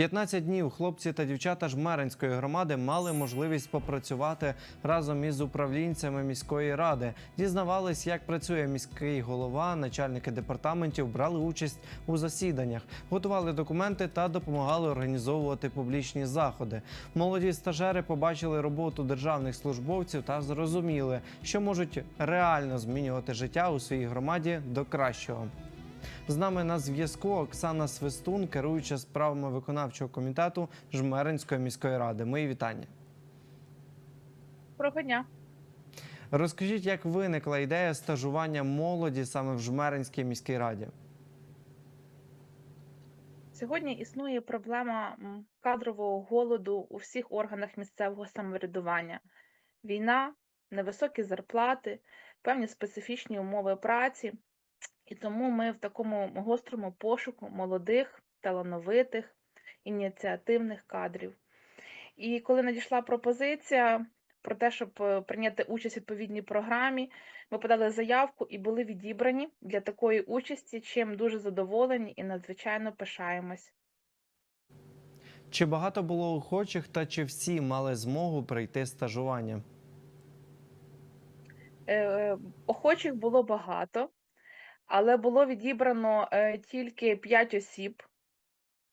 15 днів хлопці та дівчата Жмеринської громади мали можливість попрацювати разом із управлінцями міської ради. Дізнавались, як працює міський голова, начальники департаментів брали участь у засіданнях, готували документи та допомагали організовувати публічні заходи. Молоді стажери побачили роботу державних службовців та зрозуміли, що можуть реально змінювати життя у своїй громаді до кращого. З нами на зв'язку Оксана Свистун, керуюча справами виконавчого комітету Жмеринської міської ради. Мої вітання. Доброго дня. Розкажіть, як виникла ідея стажування молоді саме в Жмеринській міській раді? Сьогодні існує проблема кадрового голоду у всіх органах місцевого самоврядування. Війна, невисокі зарплати, певні специфічні умови праці. І тому ми в такому гострому пошуку молодих, талановитих, ініціативних кадрів. І коли надійшла пропозиція про те, щоб е, прийняти участь у відповідній програмі, ми подали заявку і були відібрані для такої участі, чим дуже задоволені і надзвичайно пишаємось. Чи багато було охочих та чи всі мали змогу прийти стажування? Е, Охочих було багато, але було відібрано е, тільки 5 осіб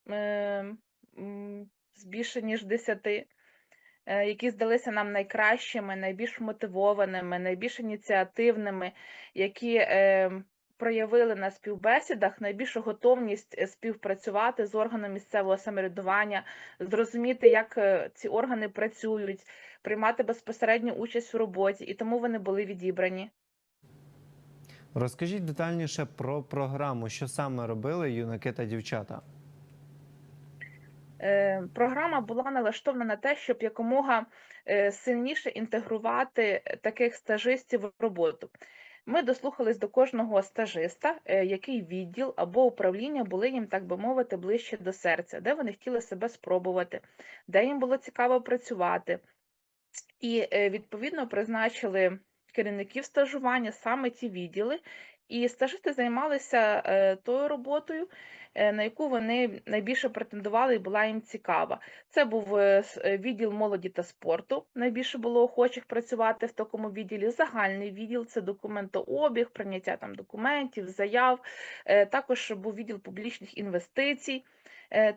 е, з більше ніж 10, е, які здалися нам найкращими, найбільш мотивованими, найбільш ініціативними, які проявили на співбесідах найбільшу готовність співпрацювати з органами місцевого самоврядування, зрозуміти, як ці органи працюють, приймати безпосередню участь у роботі, і тому вони були відібрані. Розкажіть детальніше про програму, що саме робили юнаки та дівчата. Е, Програма була налаштована на те, щоб якомога е, сильніше інтегрувати таких стажистів в роботу. Ми дослухались до кожного стажиста, е, який відділ або управління були їм, так би мовити, ближче до серця, де вони хотіли себе спробувати, де їм було цікаво працювати. І відповідно призначили керівників стажування саме ті відділи, і стажисти займалися е, тою роботою, е, на яку вони найбільше претендували і була їм цікава. Це був е, відділ молоді та спорту. Найбільше було охочих працювати в такому відділі. Загальний відділ це документообіг, прийняття там документів, заяв. Також був відділ публічних інвестицій.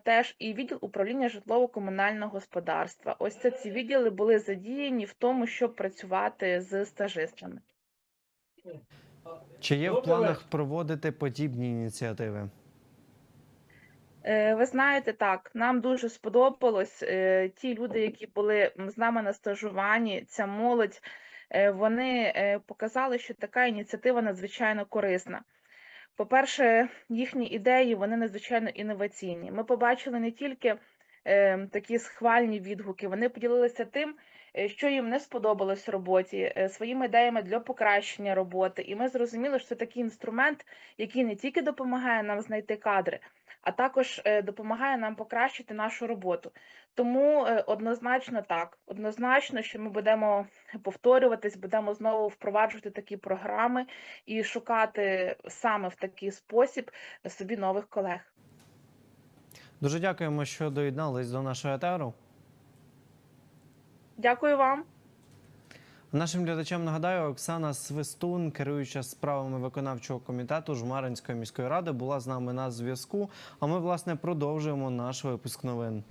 Теж і відділ управління житлово-комунального господарства. Ось це ці відділи були задіяні в тому, щоб працювати з стажистами. Чи є в планах проводити подібні ініціативи? Е, Ви знаєте, так, нам дуже сподобалось. е, Ті люди, які були з нами на стажуванні, ця молодь, е, вони показали, що така ініціатива надзвичайно корисна. По-перше, їхні ідеї вони надзвичайно інноваційні. Ми побачили не тільки е, такі схвальні відгуки, вони поділилися тим, що їм не сподобалось в роботі, е, своїми ідеями для покращення роботи. І ми зрозуміли, що це такий інструмент, який не тільки допомагає нам знайти кадри, а також е, допомагає нам покращити нашу роботу. Тому е, однозначно так, однозначно, що ми будемо повторюватись, будемо знову впроваджувати такі програми і шукати саме в такий спосіб собі нових колег. Дуже дякуємо, що доєднались до нашого етеру. Дякую вам. Нашим глядачам нагадаю, Оксана Свистун, керуюча справами виконавчого комітету Жмаринської міської ради, була з нами на зв'язку. А ми, власне, продовжуємо наш випуск новин.